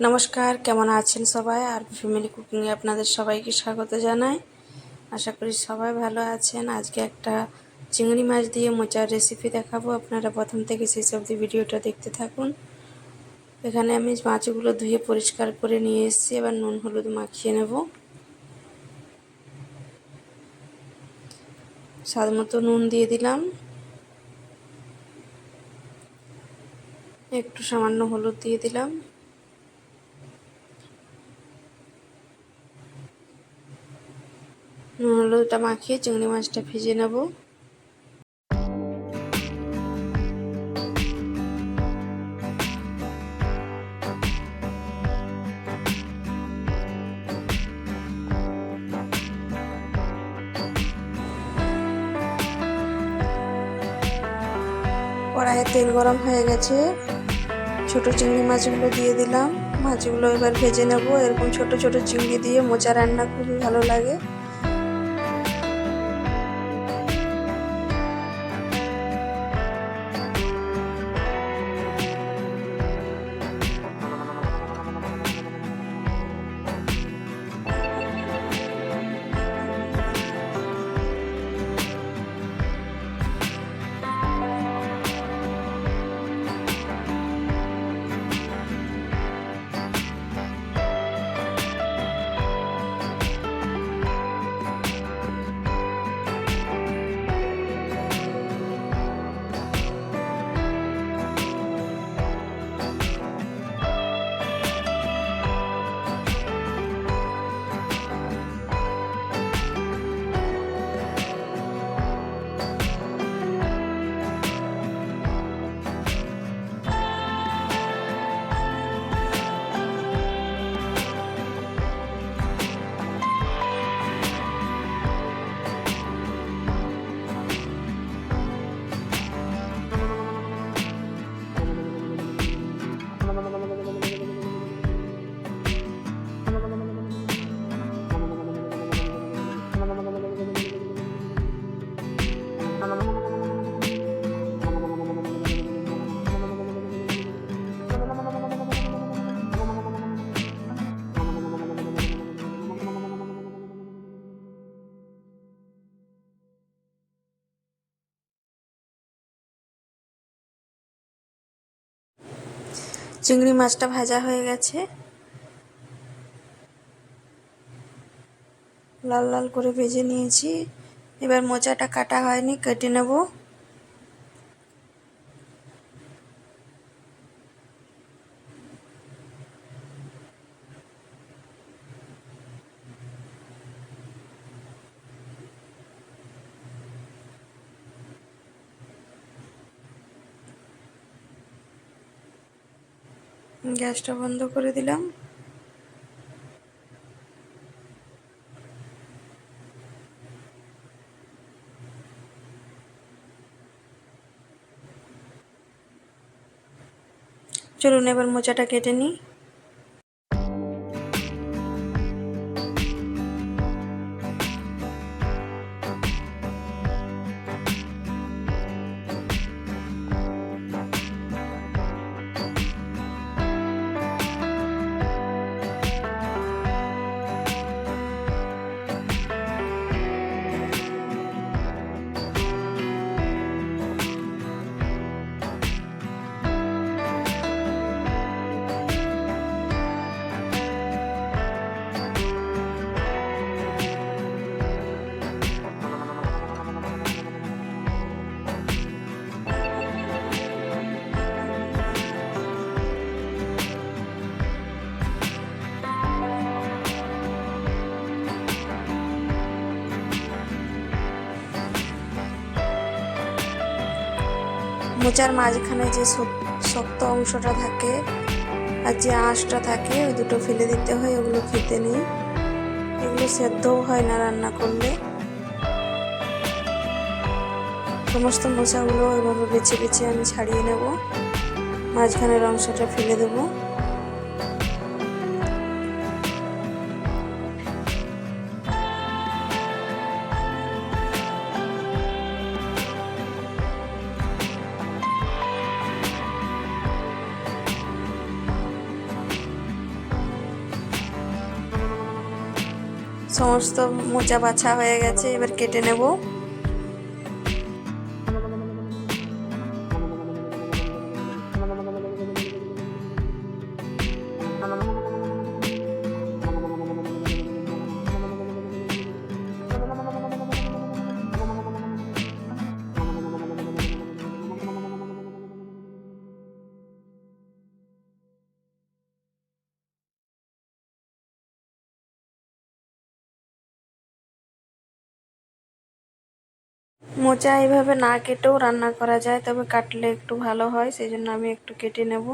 নমস্কার, কেমন আছেন সবাই? আর ফ্যামিলি কুকিংয়ে আপনাদের সবাইকে স্বাগত জানাই। আশা করি সবাই ভালো আছেন। আজকে একটা চিংড়ি মাছ দিয়ে মোচার রেসিপি দেখাবো। আপনারা প্রথম থেকে সেই অবধি ভিডিওটা দেখতে থাকুন। এখানে আমি মাছগুলো ধুয়ে পরিষ্কার করে নিয়ে এসেছি। এবার নুন, হলুদ মাখিয়ে নেব। স্বাদ মতো নুন দিয়ে দিলাম। একটু সামান্য হলুদ দিয়ে দিলাম। হলুদটা মাখিয়ে চিংড়ি মাছটা ভেজে নেব। কড়াইয়ে তেল গরম হয়ে গেছে। ছোট চিংড়ি মাছগুলো দিয়ে দিলাম। মাছগুলো এবার ভেজে নেব। এরকম ছোট ছোট চিংড়ি দিয়ে মোচা রান্না খুবই ভালো লাগে। চিংড়ি মাছটা ভাজা হয়ে গেছে। লাল লাল করে ভেজে নিয়েছি। এবার মোচাটা কাটা হয়নি, কেটে নেব। গ্যাসটা বন্ধ করে দিলাম। চলুন এবার মোচাটা কেটে নিই। মোচার মাঝখানে যে শক্ত অংশটা থাকে আর যে আঁশটা থাকে, ওই দুটো ফেলে দিতে হয়, ওগুলো খেতে নেই। এগুলো সেদ্ধও হয় না রান্না করলে। সমস্ত মোচাগুলো এভাবে বেছে বেছে আমি ছাড়িয়ে নেব। মাঝখানের অংশটা ফেলে দেবো। সমস্ত মোচা বাছা হয়ে গেছে এবার কেটে নেব। মোচা এইভাবে না কেটেও রান্না করা যায়, তবে কাটলে একটু ভালো হয়, সেই জন্য আমি একটু কেটে নেব।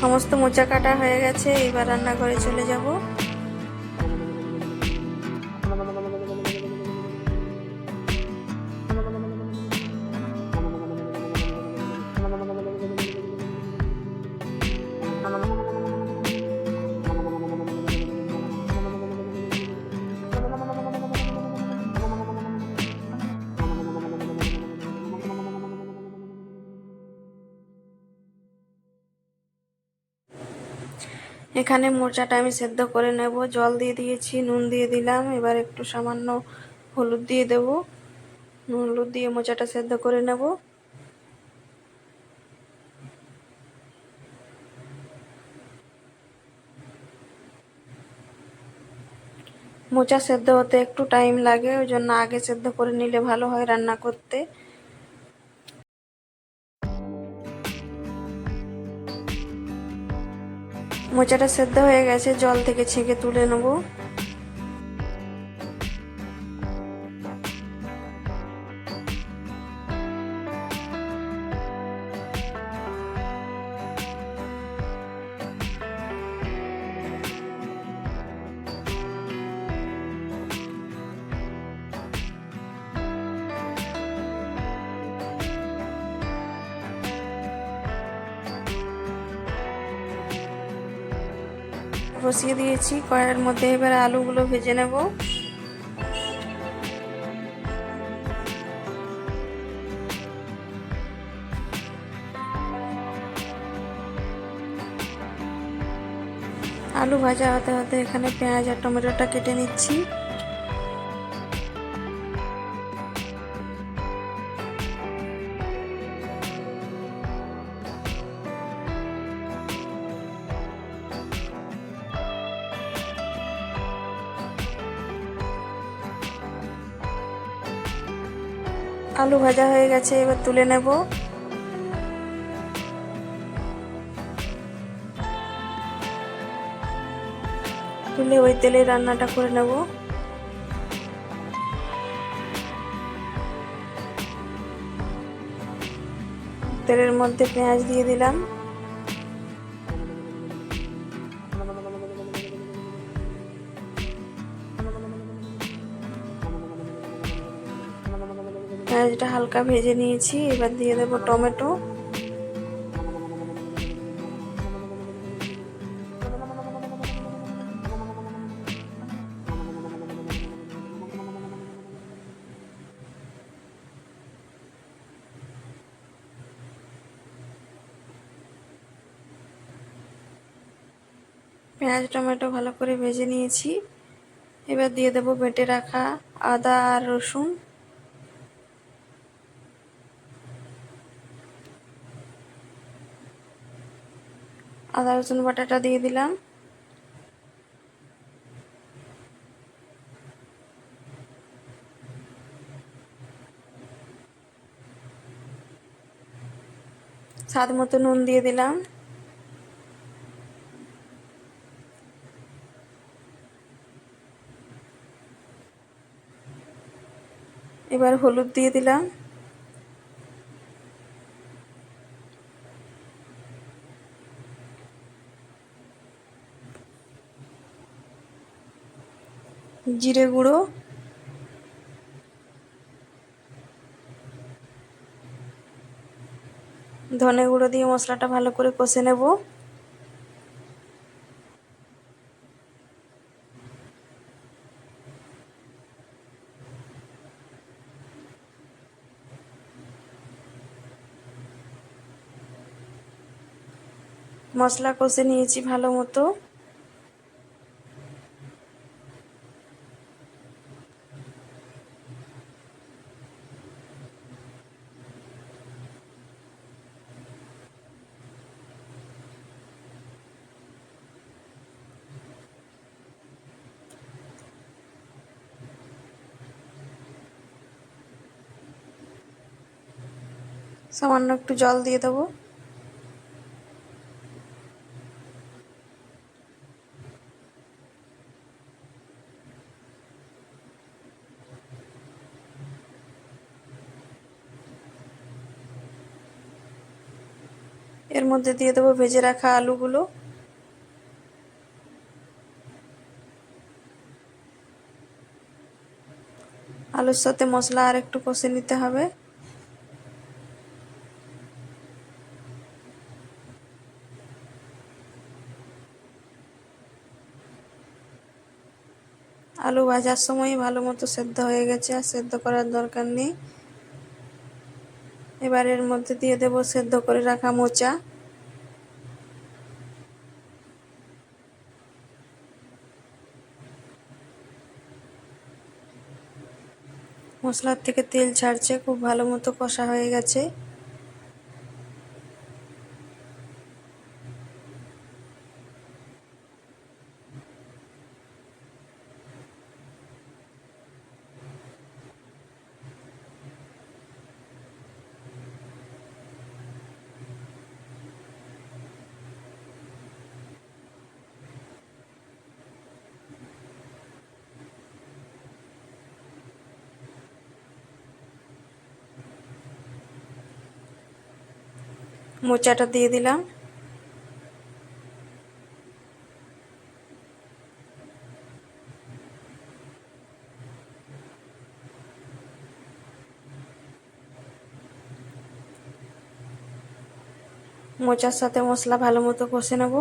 সমস্ত মোচা কাটা হয়ে গেছে এবার রান্নাঘরে চলে যাব। এখানে মোচাটা আমি সেদ্ধ করে নেব। জল দিয়ে দিয়েছি, নুন দিয়ে দিলাম। এবার একটু সামান্য হলুদ দিয়ে দেব। হলুদ দিয়ে মোচাটা সেদ্ধ করে নেব। মোচা সেদ্ধ হতে একটু টাইম লাগে, ওই জন্য আগে সেদ্ধ করে নিলে ভালো হয় রান্না করতে। মোচাটা সেদ্ধ হয়ে গেছে জল থেকে ছেঁকে তুলে নেব। বসিয়ে দিয়েছি। কড়াইয়ের মধ্যে এবার আলুগুলো ভেজে নেব। আলু ভাজা হতে হতে এখানে পেঁয়াজ আর টমেটোটা কেটে নিচ্ছি। আলু ভাজা হয়ে গেছে, এবার তুলে নেব। তুলে ওই তেলে রান্নাটা করে নেব। তেলের মধ্যে পেঁয়াজ দিয়ে দিলাম। সবজিটা হালকা ভেজে নিয়েছি, এবার দিয়ে দেবো টমেটো। পেঁয়াজ, টমেটো ভালো করে ভেজে নিয়েছি। এবার দিয়ে দেবো বেটে রাখা আদা আর রসুন। আদা রসুন বাটাটা দিয়ে দিলাম। স্বাদ মতো নুন দিয়ে দিলাম। এবার হলুদ দিয়ে দিলাম। জিরে গুঁড়ো। ধনে গুঁড়ো দিয়ে মশলাটা ভালো করে কষে নেব। মশলা কষে নিয়েছি ভালো মতো। সামান্য একটু জল দিয়ে দেবো। এর মধ্যে দিয়ে দেবো ভেজে রাখা আলুগুলো। আলুর সাথে মশলা আর একটু কষে নিতে হবে আলু ভাজার সময় ভালো মতো সেদ্ধ হয়ে গেছে, আর সেদ্ধ করার দরকার নেই। এবার এর মধ্যে দিয়ে দেব সেদ্ধ করে রাখা মোচা। মশলার থেকে তেল ছাড়ছে, খুব ভালো মতো কষা হয়ে গেছে। মোচাটা দিয়ে দিলাম। মোচার সাথে মশলা ভালো মতো কষে নেব।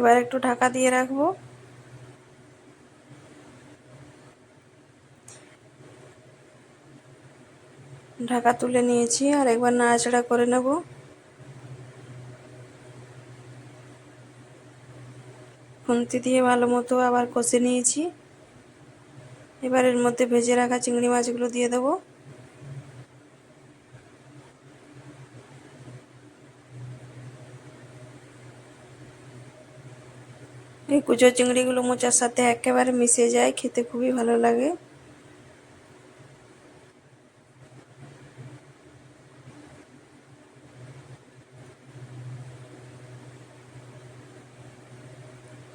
এবার একটু ঢাকা দিয়ে রাখব। ঢাকা তুলে নিয়েছি আর একবার নাড়াচাড়া করে নেব। খুন্তি দিয়ে ভালো মতো আবার কষে নিয়েছি। এবার এর মধ্যে ভেজে রাখা চিংড়ি মাছগুলো দিয়ে দেবো। কুচো চিংড়িগুলো মোচার সাথে একেবারে মিশে যায়, খেতে খুবই ভালো লাগে।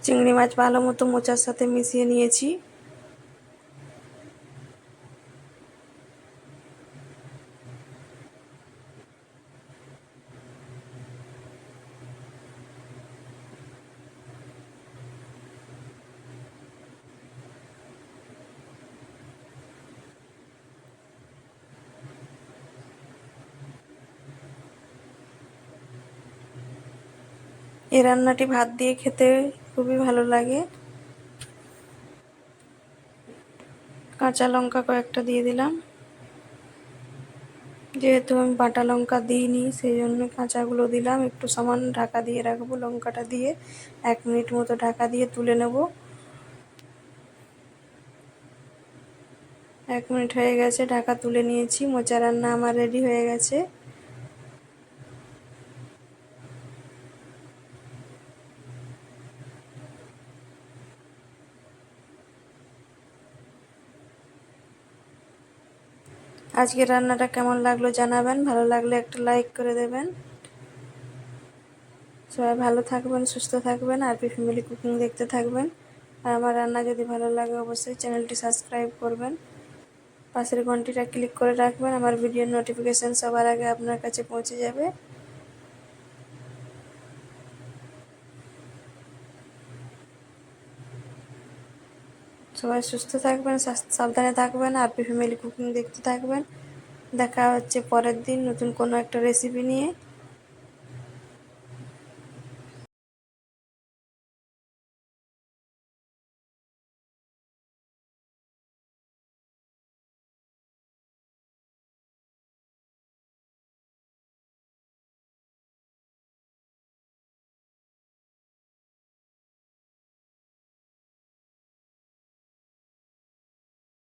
চিংড়ি মাছ ভালো মতো মোচার সাথে মিশিয়ে নিয়েছি। এই রান্নাটি ভাত দিয়ে খেতে খুবই ভালো লাগে। কাঁচা লঙ্কা কয়েকটা দিয়ে দিলাম। যেহেতু আমি বাটা লঙ্কা দিইনি সেই জন্য কাঁচাগুলো দিলাম। একটু সমান ঢাকা দিয়ে রাখব লঙ্কাটা দিয়ে। এক মিনিট মতো ঢাকা দিয়ে তুলে নেব। এক মিনিট হয়ে গেছে, ঢাকা তুলে নিয়েছি। মোচা রান্না আমার রেডি হয়ে গেছে। আজকে রান্নাটা কেমন লাগল জানাবেন। ভালো লাগলে একটা লাইক করে দেবেন। সবাই ভালো থাকবেন, সুস্থ থাকবেন, আর পি ফ্যামিলি কুকিং দেখতে থাকবেন। আর আমার রান্না যদি ভালো লাগে অবশ্যই চ্যানেলটি সাবস্ক্রাইব করবেন। পাশের ঘন্টিটা ক্লিক করে রাখবেন। আমার ভিডিওর নোটিফিকেশান সবার আগে আপনার কাছে পৌঁছে যাবে। সবাই সুস্থ থাকবেন সাবধানে থাকবেন হ্যাপি ফ্যামিলি কুকিং দেখতে থাকবেন। দেখা হচ্ছে পরের দিন নতুন কোনো একটা রেসিপি নিয়ে।